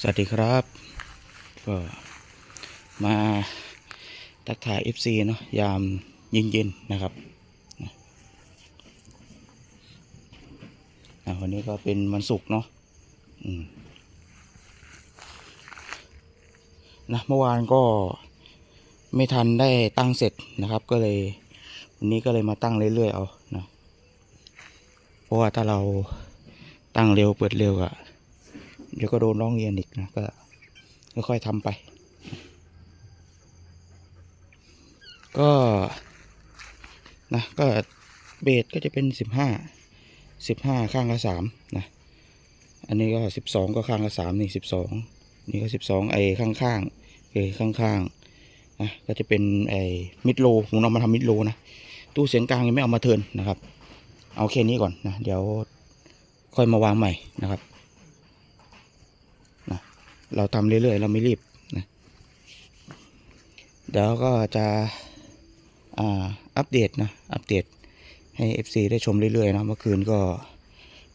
สวัสดีครับก็มาทักทาย FC เนาะยามเย็นๆนะครับวันนี้ก็เป็นวันศุกร์เนาะนะเมื่อวานก็ไม่ทันได้ตั้งเสร็จนะครับ ก็เลยวันนี้ก็เลยมาตั้งเรื่อยๆเอานะเพราะว่าถ้าเราตั้งเร็วเปิดเร็วอะ เดี๋ยวก็โดนร้องเรียนอีกนะก็ค่อยๆทำไป ก็นะก็เบสก็จะเป็นสิบห้าสิบห้าข้างละสามนะอันนี้ก็สิบสองก็ข้างละสามนี่สิบสองนี่ก็สิบสองไอ้ข้างๆไอ้ข้างๆนะก็จะเป็นไอ้มิดโลผมเอามาทำมิดโลนะตู้เสียงกลางยังไม่เอามาเทินนะครับ เอาแค่นี้ก่อนนะเดี๋ยวค่อยมาวางใหม่นะครับ เราทำเรื่อยๆ เราไม่รีบนะเดี๋ยวก็จะอ่าอัปเดตนะอัปเดตให้ FC ได้ชมเรื่อยๆนะเมื่อคืนก็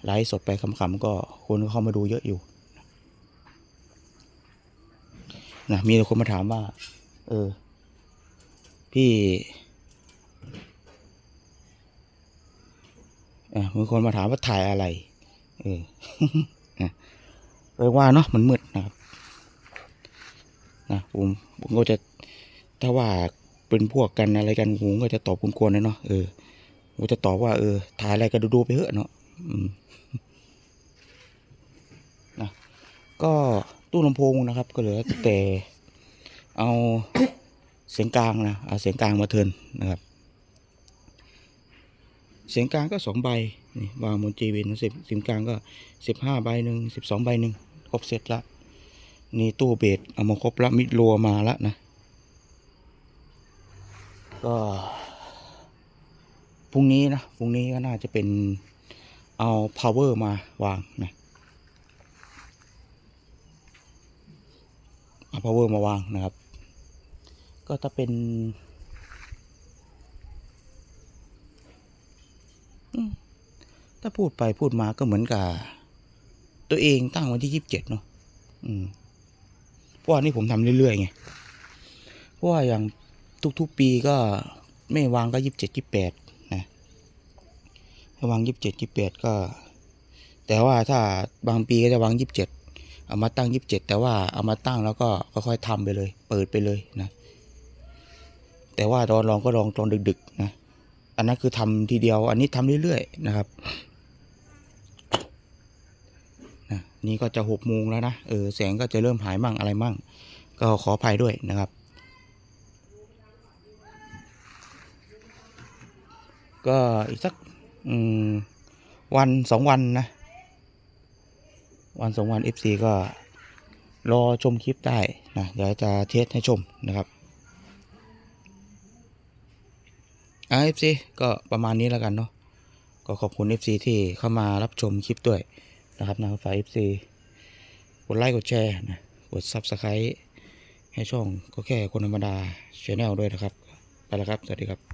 ไลฟ์สดไปขำๆก็คนเข้ามาดูเยอะอยู่นะมีคนมาถามว่า เออ พี่อะมีคนมาถามว่าถ่ายอะไร เออ เลยว่าเนาะมันมืดนะครับนะผมผมก็จะถ้าว่าเป็นพวกกันอะไรกันผมก็จะตอบคุณควรเลยเนาะเออผมจะตอบว่าเออถ่ายอะไรก็ดูๆไปเถอะเนาะนะก็ตู้ลำโพงนะครับ ก็เหลือแต่เอาเสียงกลางนะเอาเสียงกลางมาเทินนะครับ เสียงกลางก็สองใบนี่วางบนจีวินสิบเสียงกลางก็สิบห้าใบหนึ่งสิบสองใบหนึ่ง ครบเสร็จละนี่ตู้เบสเอามาครบละมิดรัวมาล้วนะ ก็พรุ่งนี้นะพรุ่งนี้ก็น่าจะเป็นเอา power มาวางนะเอา power มาวางนะครับ ก็ถ้าเป็นถ้าพูดไปพูดมาก็เหมือนกับ ตัวเองตั้งวันที่ยี่สิบเจ็ดเนาะอืมเพราะว่านี่ผมทำเรื่อยๆไง เพราะว่าอย่างทุกๆปีก็ไม่วางก็ยี่สิบเจ็ดยี่สิบแปดนะถ้าวางยี่สิบเจ็ดยี่สิบแปดก็ แต่ว่าถ้าบางปีก็จะวางยี่สิบเจ็ดเอามาตั้งยี่สิบเจ็ดแต่ว่าเอามาตั้งแล้วก็ค่อยๆทำไปเลย เปิดไปเลยนะ แต่ว่าตอนลองก็ลองตอนดึกๆนะ อันนั้นคือทำทีเดียว อันนี้ทำเรื่อยๆนะครับ นี่ก็จะหกโมงแล้วนะ เออ แสงก็จะเริ่มหายมั่งอะไรมั่ง ก็ขออภัยด้วยนะครับ ก็อีกสักวันสองวันนะ วันสองวัน FC ก็รอชมคลิปได้นะ เดี๋ยวจะเทสให้ชมนะครับอ่า FC ก็ประมาณนี้แล้วกันเนาะ ก็ขอบคุณ FC ที่เข้ามารับชมคลิปด้วย นะครับนะฝาก FC กดไลค์กดแชร์นะกด Subscribe ให้ช่องก็แค่คนธรรมดาช n แนลด้วยนะครับ ไปแล้วครับ สวัสดีครับ